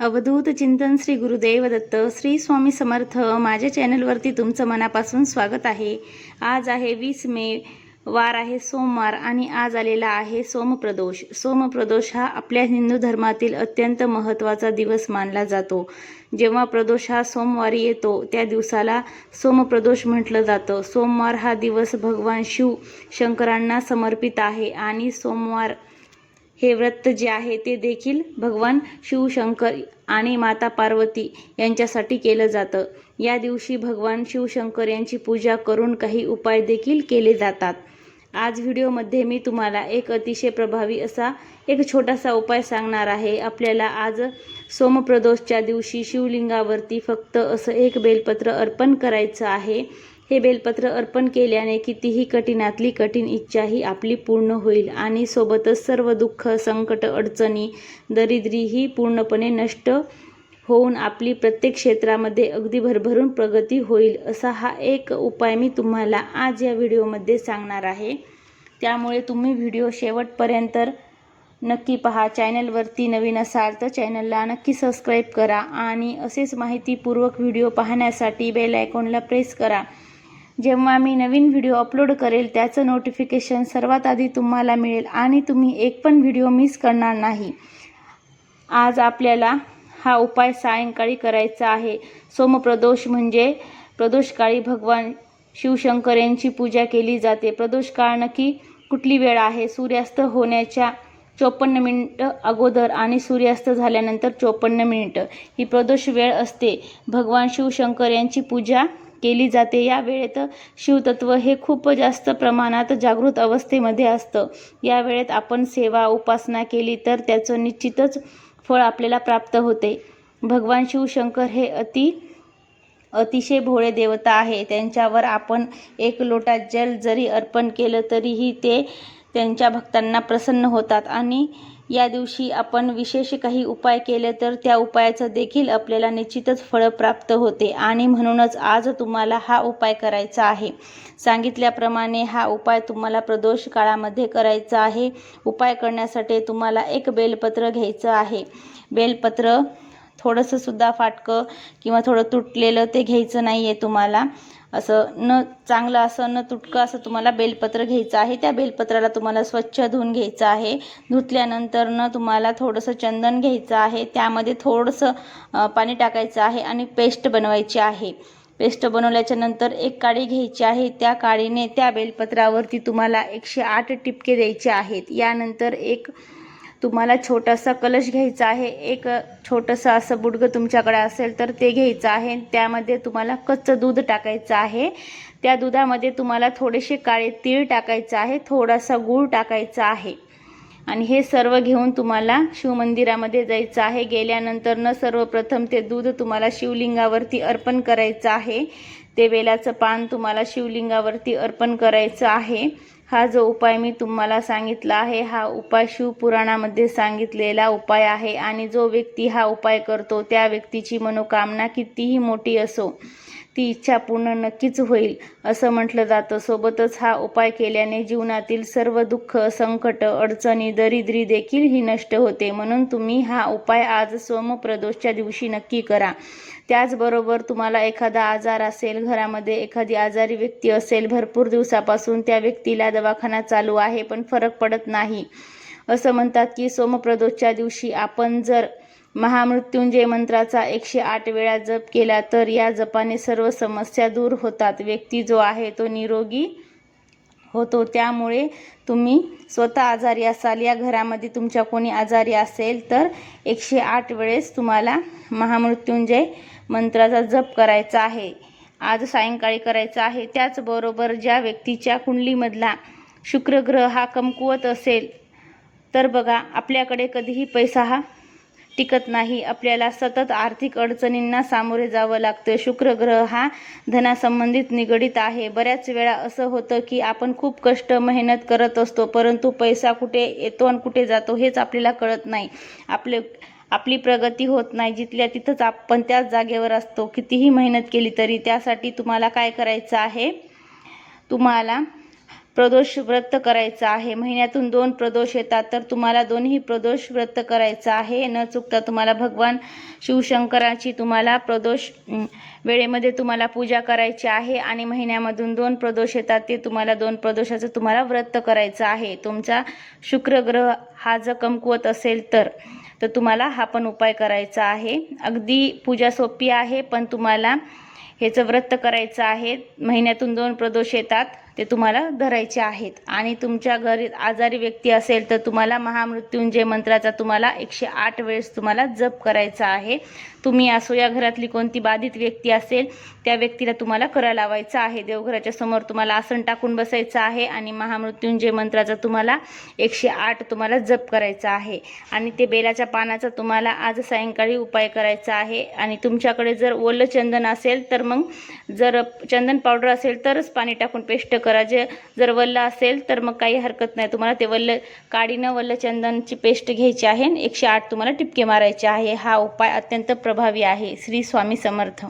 अवधूत चिंतन श्री गुरुदेव दत्त श्री स्वामी समर्थ माझ्या चॅनलवरती तुमचं मनापासून स्वागत आहे. आज आहे वीस मे वार आहे सोमवार आणि आज आलेला आहे सोमप्रदोष. सोमप्रदोष हा आपल्या हिंदू धर्मातील अत्यंत महत्त्वाचा दिवस मानला जातो. जेव्हा प्रदोष हा सोमवारी येतो त्या दिवसाला सोमप्रदोष म्हटलं जातं. सोमवार हा दिवस भगवान शिव शंकरांना समर्पित आहे आणि सोमवार हे व्रत जे आहे ते देखील भगवान शिवशंकर आणि माता पार्वती यांच्यासाठी केलं जातं. या दिवशी भगवान शिवशंकर यांची पूजा करून काही उपाय देखील केले जातात. आज व्हिडिओमध्ये मी तुम्हाला एक अतिशय प्रभावी असा एक छोटासा उपाय सांगणार आहे. आपल्याला आज सोमप्रदोषच्या दिवशी शिवलिंगावरती फक्त असं एक बेलपत्र अर्पण करायचं आहे. हे बेलपत्र अर्पण केल्याने कितीही कठीणातली कठीण इच्छाही आपली पूर्ण होईल आणि सोबतच सर्व दुःख संकट अडचणी दरिद्रीही पूर्णपणे नष्ट होऊन आपली प्रत्येक क्षेत्रामध्ये अगदी भरभरून प्रगती होईल असा हा एक उपाय मी तुम्हाला आज या व्हिडिओमध्ये सांगणार आहे. त्यामुळे तुम्ही व्हिडिओ शेवटपर्यंत नक्की पहा. चॅनलवरती नवीन असाल तर चॅनलला नक्की सबस्क्राईब करा आणि असेच माहितीपूर्वक व्हिडिओ पाहण्यासाठी बेल आयकॉनला प्रेस करा. जेव्हा मी नवीन व्हिडिओ अपलोड करेल त्याचं नोटिफिकेशन सर्वात आधी तुम्हाला मिळेल आणि तुम्ही एक पण व्हिडिओ मिस करणार नाही. आज आपल्याला हा उपाय सायंकाळी करायचा आहे. सोमप्रदोष म्हणजे प्रदोषकाळी भगवान शिवशंकर यांची पूजा केली जाते. प्रदोषकाळ नक्की कुठली वेळ आहे? सूर्यास्त होण्याच्या चोपन्न मिनिटं अगोदर आणि सूर्यास्त झाल्यानंतर चोपन्न मिनिटं. ही प्रदोष वेळ असते. भगवान शिवशंकर यांची पूजा केली जाते. या वेळेत शिवतत्व हे खूप जास्त प्रमाणात जागृत अवस्थेमध्ये असतं. या वेळेत आपण सेवा उपासना केली तर त्याचं निश्चितच फळ आपल्याला प्राप्त होते. भगवान शिवशंकर हे अति अतिशय भोळे देवता आहे. त्यांच्यावर आपण एक लोटा जल जरी अर्पण केलं तरीही ते त्यांच्या भक्तांना प्रसन्न होतात आणि या दिवशी आपण विशेष काही उपाय केले तर त्या उपायाचं देखील आपल्याला निश्चितच फळ प्राप्त होते. आणि म्हणूनच आज तुम्हाला हा उपाय करायचा आहे. सांगितल्याप्रमाणे हा उपाय तुम्हाला प्रदोष काळामध्ये करायचा आहे. उपाय करण्यासाठी तुम्हाला एक बेलपत्र घ्यायचं आहे. बेलपत्र थोडंसंसुद्धा फाटकं किंवा थोडं तुटलेलं ते घ्यायचं नाही आहे तुम्हाला. असं न चांगलं असं न तुटकं असं तुम्हाला बेलपत्र घ्यायचं आहे. त्या बेलपत्राला तुम्हाला स्वच्छ धुवून घ्यायचं आहे. धुतल्यानंतर न तुम्हाला थोडंसं चंदन घ्यायचं आहे. त्यामध्ये थोडंसं पाणी टाकायचं आहे आणि पेस्ट बनवायची आहे. पेस्ट बनवल्याच्या नंतर एक काळी घ्यायची आहे. त्या काळीने त्या बेलपत्रावरती तुम्हाला एकशे आठ टिपके द्यायचे आहेत. यानंतर एक तुम्हाला छोटासा कलश घ्यायचा आहे एक छोटंसं असं बुडगं तुमच्याकडे असेल तर ते घ्यायचं आहे. त्यामध्ये तुम्हाला कच्चं दूध टाकायचं आहे. त्या दुधामध्ये तुम्हाला थोडेसे काळे तीळ टाकायचं आहे थोडासा गूळ टाकायचा आहे. आणि हे सर्व घेऊन तुम्हाला शिवमंदिरामध्ये जायचं आहे. गेल्यानंतर न सर्वप्रथम ते दूध तुम्हाला शिवलिंगावरती अर्पण करायचं आहे. ते वेलाचं पान तुम्हाला शिवलिंगावरती अर्पण करायचं आहे. हा जो उपाय मी तुम्हाला सांगितला आहे हा उपाय शिवपुराणामध्ये सांगितलेला उपाय आहे आणि जो व्यक्ती हा उपाय करतो त्या व्यक्तीची मनोकामना कितीही मोठी असो ती इच्छा पूर्ण नक्कीच होईल असं म्हटलं जातं. सोबतच हा उपाय केल्याने जीवनातील सर्व दुःख संकट अडचणी दरिद्री देखील ही नष्ट होते. म्हणून तुम्ही हा उपाय आज सोमप्रदोषच्या दिवशी नक्की करा. त्याचबरोबर तुम्हाला एखादा आजार असेल घरामध्ये एखादी आजारी व्यक्ती असेल भरपूर दिवसापासून त्या व्यक्तीला दवाखाना चालू आहे पण फरक पडत नाही. असं म्हणतात की सोमप्रदोषच्या दिवशी आपण जर महामृत्युंजय मंत्राचा एकशे आठ वेळा जप केला तर या जपाने सर्व समस्या दूर होतात. व्यक्ती जो आहे तो निरोगी होतो. त्यामुळे तुम्ही स्वतः आजारी असाल. या घरामध्ये तुमच्या कोणी आजारी असेल तर एकशे आठ वेळेस तुम्हाला महामृत्युंजय मंत्राचा जप करायचा आहे. आज सायंकाळी करायचा आहे. त्याचबरोबर ज्या व्यक्तीच्या कुंडलीमधला शुक्रग्रह हा कमकुवत असेल तर बघा आपल्याकडे कधीही पैसा हा टिकत नाही. आपल्याला सतत आर्थिक अडचणींना सामोरे जावं लागतं. शुक्र ग्रह हा धनासंबंधित निगडीत आहे. बऱ्याच वेळा असं होतं की आपण खूप कष्ट मेहनत करत असतो परंतु पैसा कुठे येतो आणि कुठे जातो हेच आपल्याला कळत नाही. आपले आपली प्रगती होत नाही. जिथल्या तिथंच आपण त्याच जागेवर असतो. कितीही मेहनत केली तरी त्यासाठी तुम्हाला काय करायचं आहे? तुम्हाला प्रदोष व्रत करायचं आहे. महिन्यातून दोन प्रदोष येतात तर तुम्हाला दोन्ही प्रदोष व्रत करायचं आहे. न चुकता तुम्हाला भगवान शिवशंकराची तुम्हाला प्रदोष वेळेमध्ये तुम्हाला पूजा करायची आहे आणि महिन्यामधून दोन प्रदोष येतात ते तुम्हाला दोन प्रदोषाचं तुम्हाला व्रत करायचं आहे. तुमचा शुक्र ग्रह हा जर कमकुवत असेल तर तर तुम्हाला हा पण उपाय करायचा आहे. अगदी पूजा सोपी आहे पण तुम्हाला ह्याचं व्रत करायचं आहे. महिन्यातून दोन प्रदोष येतात ते तुम्हाला धरायचे आहेत. आणि तुमच्या घरी आजारी व्यक्ती असेल तर तुम्हाला महामृत्युंजय मंत्राचा तुम्हाला एकशे आठ वेळेस तुम्हाला जप करायचा आहे. तुम्ही असो या घरातली कोणती बाधित व्यक्ती असेल त्या व्यक्तीला तुम्हाला करा लावायचं आहे. देवघराच्या समोर तुम्हाला आसन टाकून बसायचं आहे आणि महामृत्युंजय मंत्राचा तुम्हाला एकशे आठ तुम्हाला जप करायचा आहे. आणि ते बेलाच्या पानाचा तुम्हाला आज सायंकाळी उपाय करायचा आहे. आणि तुमच्याकडे जर ओलं चंदन असेल तर मग जर चंदन पावडर असेल तरच पाणी टाकून पेस्ट करा. जे जर वल्ल असेल तर मग काही हरकत नाही. तुम्हाला ते वल्ल काडीनं वल्ल चंदनची पेस्ट घ्यायची आहे एकशे आठ तुम्हाला टिपके मारायचे आहे. हा उपाय अत्यंत प्रभावी आहे. श्री स्वामी समर्थ.